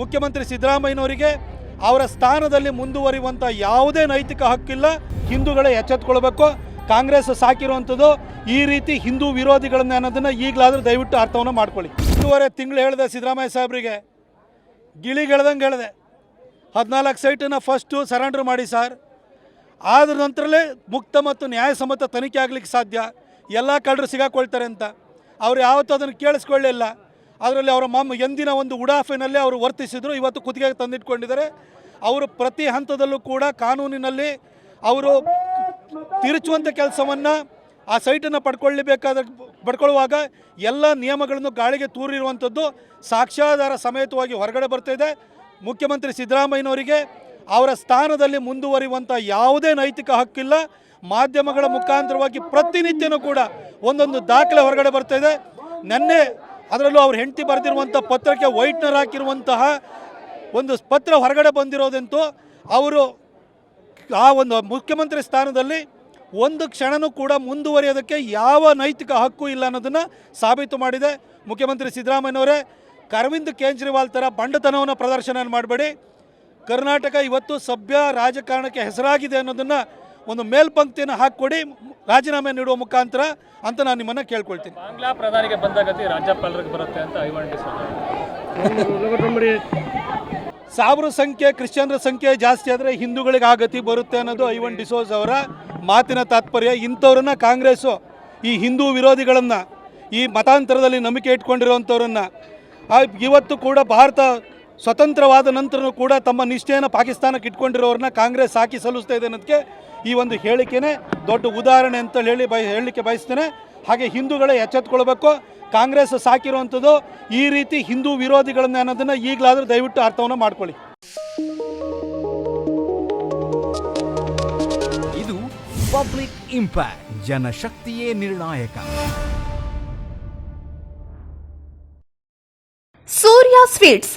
ಮುಖ್ಯಮಂತ್ರಿ ಸಿದ್ದರಾಮಯ್ಯನವರಿಗೆ ಅವರ ಸ್ಥಾನದಲ್ಲಿ ಮುಂದುವರಿಯುವಂಥ ಯಾವುದೇ ನೈತಿಕ ಹಕ್ಕಿಲ್ಲ. ಹಿಂದೂಗಳೇ ಎಚ್ಚೆತ್ಕೊಳ್ಬೇಕು. ಕಾಂಗ್ರೆಸ್ ಸಾಕಿರುವಂಥದ್ದು ಈ ರೀತಿ ಹಿಂದೂ ವಿರೋಧಿಗಳನ್ನ ಅನ್ನೋದನ್ನು ಈಗಲಾದರೂ ದಯವಿಟ್ಟು ಅರ್ಥವನ್ನು ಮಾಡ್ಕೊಳ್ಳಿ. ಒಂದೂವರೆ ತಿಂಗಳು ಹೇಳಿದೆ ಸಿದ್ದರಾಮಯ್ಯ ಸಾಹೇಬರಿಗೆ. ಗಿಳಿಗೆಳ್ದಂಗೆ ಹೇಳಿದೆ. ಹದಿನಾಲ್ಕು ಸೈಟನ್ನು ಫಸ್ಟು ಸರೆಂಡರ್ ಮಾಡಿ ಸರ್. ಆದ್ರ ನಂತರಲೇ ಮುಕ್ತ ಮತ್ತು ನ್ಯಾಯಸಮ್ಮತ ತನಿಖೆ ಆಗಲಿಕ್ಕೆ ಸಾಧ್ಯ. ಎಲ್ಲ ಕಳ್ಳರು ಸಿಗಾಕೊಳ್ತಾರೆ ಅಂತ. ಅವ್ರು ಯಾವತ್ತೂ ಅದನ್ನು ಕೇಳಿಸ್ಕೊಳ್ಳಿಲ್ಲ ಅದರಲ್ಲಿ ಅವರ ಮಮ್ಮ ಎಂದಿನ ಒಂದು ಉಡಾಫೆನಲ್ಲಿ ಅವರು ವರ್ತಿಸಿದರು. ಇವತ್ತು ಕುತ್ತಿಗೆಗೆ ತಂದಿಟ್ಕೊಂಡಿದ್ದಾರೆ. ಅವರು ಪ್ರತಿ ಹಂತದಲ್ಲೂ ಕೂಡ ಕಾನೂನಿನಲ್ಲಿ ಅವರು ತಿರುಚುವಂಥ ಕೆಲಸವನ್ನು ಆ ಸೈಟನ್ನು ಪಡ್ಕೊಳ್ಳಬೇಕಾದ ಪಡ್ಕೊಳ್ಳುವಾಗ ಎಲ್ಲ ನಿಯಮಗಳನ್ನು ಗಾಳಿಗೆ ತೂರಿರುವಂಥದ್ದು ಸಾಕ್ಷ್ಯಾಧಾರ ಸಮೇತವಾಗಿ ಹೊರಗಡೆ ಬರ್ತಿದೆ. ಮುಖ್ಯಮಂತ್ರಿ ಸಿದ್ದರಾಮಯ್ಯನವರಿಗೆ ಅವರ ಸ್ಥಾನದಲ್ಲಿ ಮುಂದುವರಿಯುವಂಥ ಯಾವುದೇ ನೈತಿಕ ಹಕ್ಕಿಲ್ಲ. ಮಾಧ್ಯಮಗಳ ಮುಖಾಂತರವಾಗಿ ಪ್ರತಿನಿತ್ಯನೂ ಕೂಡ ಒಂದೊಂದು ದಾಖಲೆ ಹೊರಗಡೆ ಬರ್ತಾ ಇದೆ ನೆನ್ನೆ ಅದರಲ್ಲೂ ಅವ್ರ ಹೆಂಡತಿ ಬರೆದಿರುವಂಥ ಪತ್ರಕ್ಕೆ ವೈಟ್ನರ್ ಹಾಕಿರುವಂತಹ ಒಂದು ಪತ್ರ ಹೊರಗಡೆ ಬಂದಿರೋದಂತೂ ಅವರು ಆ ಒಂದು ಮುಖ್ಯಮಂತ್ರಿ ಸ್ಥಾನದಲ್ಲಿ ಒಂದು ಕ್ಷಣನೂ ಕೂಡ ಮುಂದುವರಿಯೋದಕ್ಕೆ ಯಾವ ನೈತಿಕ ಹಕ್ಕು ಇಲ್ಲ ಅನ್ನೋದನ್ನು ಸಾಬೀತು ಮಾಡಿದೆ. ಮುಖ್ಯಮಂತ್ರಿ ಸಿದ್ದರಾಮಯ್ಯನವರೇ, ಅರವಿಂದ್ ಕೇಜ್ರಿವಾಲ್ ಥರ ಬಂಡತನವನ್ನು ಪ್ರದರ್ಶನ ಮಾಡಬೇಡಿ. ಕರ್ನಾಟಕ ಇವತ್ತು ಸಭ್ಯ ರಾಜಕಾರಣಕ್ಕೆ ಹೆಸರಾಗಿದೆ ಅನ್ನೋದನ್ನು ಒಂದು ಮೇಲ್ಪಂಕ್ತಿಯನ್ನು ಹಾಕಿಕೊಡಿ ರಾಜೀನಾಮೆ ನೀಡುವ ಮುಖಾಂತರ ಅಂತ ನಾನು ನಿಮ್ಮನ್ನು ಕೇಳ್ಕೊಳ್ತೀನಿ. ಬಾಂಗ್ಲಾ ಪ್ರಧಾನಿಗೆ ಬಂದ ಗತಿ ರಾಜ್ಯಪಾಲರಿಗೆ ಬರುತ್ತೆ ಅಂತ ಸಾವಿರ ಸಂಖ್ಯೆ ಕ್ರಿಶ್ಚಿಯನ್ರ ಸಂಖ್ಯೆ ಜಾಸ್ತಿ ಆದರೆ ಹಿಂದೂಗಳಿಗೆ ಆ ಗತಿ ಬರುತ್ತೆ ಅನ್ನೋದು ಐವನ್ ಡಿಸೋಸ್ ಅವರ ಮಾತಿನ ತಾತ್ಪರ್ಯ. ಇಂಥವ್ರನ್ನ ಕಾಂಗ್ರೆಸ್ಸು ಈ ಹಿಂದೂ ವಿರೋಧಿಗಳನ್ನು ಈ ಮತಾಂತರದಲ್ಲಿ ನಂಬಿಕೆ ಇಟ್ಕೊಂಡಿರುವಂಥವ್ರನ್ನ ಇವತ್ತು ಕೂಡ ಭಾರತ ಸ್ವತಂತ್ರವಾದ ನಂತರನೂ ಕೂಡ ತಮ್ಮ ನಿಷ್ಠೆಯನ್ನು ಪಾಕಿಸ್ತಾನಕ್ಕೆ ಇಟ್ಕೊಂಡಿರೋರನ್ನ ಕಾಂಗ್ರೆಸ್ ಸಾಕಿ ಸಲ್ಲಿಸ್ತಾ ಇದೆ ಅನ್ನೋದಕ್ಕೆ ಈ ಒಂದು ಹೇಳಿಕೆನೇ ದೊಡ್ಡ ಉದಾಹರಣೆ ಅಂತ ಹೇಳಿ ಬಯ ಹೇಳಲಿಕ್ಕೆ ಬಯಸ್ತೇನೆ. ಹಾಗೆ ಹಿಂದೂಗಳೇ ಎಚ್ಚೆತ್ಕೊಳ್ಬೇಕು. ಕಾಂಗ್ರೆಸ್ ಸಾಕಿರುವಂಥದ್ದು ಈ ರೀತಿ ಹಿಂದೂ ವಿರೋಧಿಗಳನ್ನ ಅನ್ನೋದನ್ನು ಈಗಲಾದರೂ ದಯವಿಟ್ಟು ಅರ್ಥವನ್ನು ಮಾಡ್ಕೊಳ್ಳಿ. ಇದು ಪಬ್ಲಿಕ್ ಇಂಪ್ಯಾಕ್ಟ್ ಜನಶಕ್ತಿಯೇ ನಿರ್ಣಾಯಕ. ಸೂರ್ಯ ಸ್ವೀಟ್ಸ್